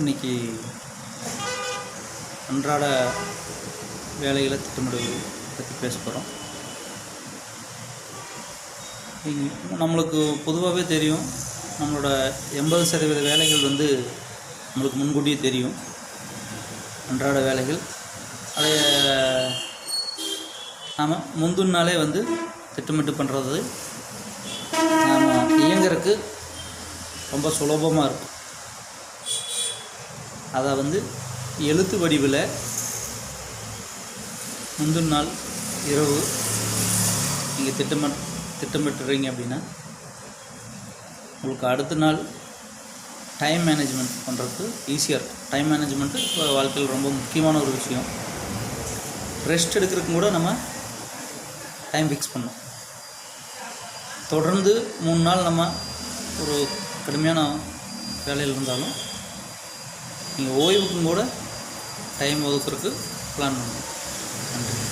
இன்றைக்கி அன்றாட வேலைகளை திட்டமிடுவது பற்றி பேச போகிறோம் நம்மளுக்கு பொதுவாகவே தெரியும் நம்மளோட எண்பது சதவீத வேலைகள் வந்து நம்மளுக்கு முன்கூட்டியே தெரியும். அன்றாட வேலைகள். அதை நாம் முந்தின நாளே வந்து திட்டமிட்டு பண்ணுறது நாம் இயங்குறதுக்கு ரொம்ப சுலபமாக இருக்கும். அதை வந்து எழுத்து வடிவில் முந்தின நாள் இரவு நீங்கள் திட்டமிட் திட்டமிட்டுறீங்க அப்படின்னா உங்களுக்கு அடுத்த நாள் டைம் மேனேஜ்மெண்ட் பண்ணுறதுக்கு ஈஸியாக இருக்கும் டைம் மேனேஜ்மெண்ட்டு இப்போ வாழ்க்கையில் ரொம்ப முக்கியமான ஒரு விஷயம். ரெஸ்ட் எடுக்கிறதுக்கும் கூட நம்ம டைம் ஃபிக்ஸ் பண்ணோம் தொடர்ந்து மூணு நாள் நம்ம ஒரு கடுமையான வேலையில் இருந்தாலும் நீங்கள் ஓய்வுக்கும் கூட டைம் ஒதுக்குறதுக்கு பிளான் பண்ணுங்கள் நன்றி.